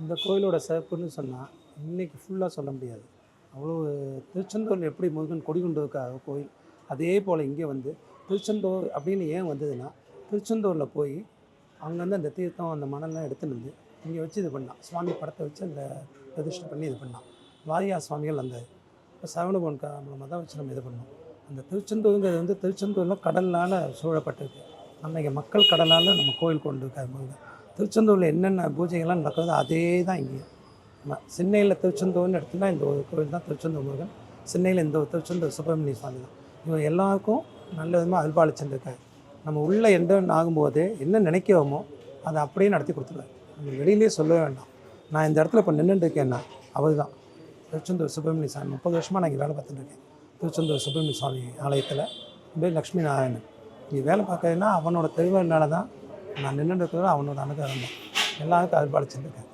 இந்த கோயிலோட சிறப்புன்னு சொன்னால் இன்றைக்கி ஃபுல்லாக சொல்ல முடியாது. அவ்வளோ திருச்செந்தூரில் எப்படி முருகன் கொடி கொண்டு இருக்க கோயில் அதே போல் இங்கே வந்து திருச்செந்தூர் அப்படின்னு ஏன் வந்ததுன்னா திருச்செந்தூரில் போய் அங்கேருந்து அந்த தீர்த்தம் அந்த மணல்லாம் எடுத்துன்னு வந்து இங்கே வச்சு இது பண்ணான். சுவாமி படத்தை வச்சு அந்த பிரதிஷ்டை பண்ணி இது பண்ணான். வாரியா சுவாமிகள் அந்த இப்போ சரவணபவன் கா மூலமாக தான் வச்சு நம்ம இது பண்ணோம். அந்த திருச்செந்தூருங்கிறது வந்து திருச்செந்தூரில் கடலால் சூழப்பட்டிருக்கு. நம்ம இங்கே மக்கள் கடலால் நம்ம கோயில் கொண்டு இருக்காரு முருகன். திருச்செந்தூரில் என்னென்ன பூஜைகள்லாம் நடக்கிறதோ அதே தான் இங்கே. நம்ம சென்னையில் திருச்செந்தூர்னு எடுத்துன்னா இந்த ஒரு கோயில் தான் திருச்செந்தூர் முருகன். சென்னையில் இந்த ஒரு திருச்செந்தூர் சுப்பிரமணிய சுவாமி தான். இவங்க எல்லாருக்கும் நல்ல விதமாக அல்பாளிச்சுருக்காரு நம்ம உள்ளே என்டர்ன் ஆகும்போது என்ன நினைக்கிறோமோ அதை அப்படியே நடத்தி கொடுத்துருவாரு. நம்ம வெளியிலே சொல்லவே வேண்டாம். நான் இந்த இடத்துல இப்போ நின்றுட்டு இருக்கேன்னா அவர் தான் திருச்செந்தூர் சுப்பிரமணிய சாமி முப்பது வருஷமாக நான் இங்கே வேலை பார்த்துட்டு இருக்கேன். திருச்செந்தூர் சுப்பிரமணிய சுவாமி ஆலயத்தில். பேர் லக்ஷ்மி நாராயணன். இங்கே வேலை பார்க்கறதுனா அவனோட தெளிவுனால தான் நான் நின்றுட்டு இருக்கிறது அவனோட அனுகிரகம் தான். எல்லாருக்கும் அல்பாளிச்சுருக்கேன்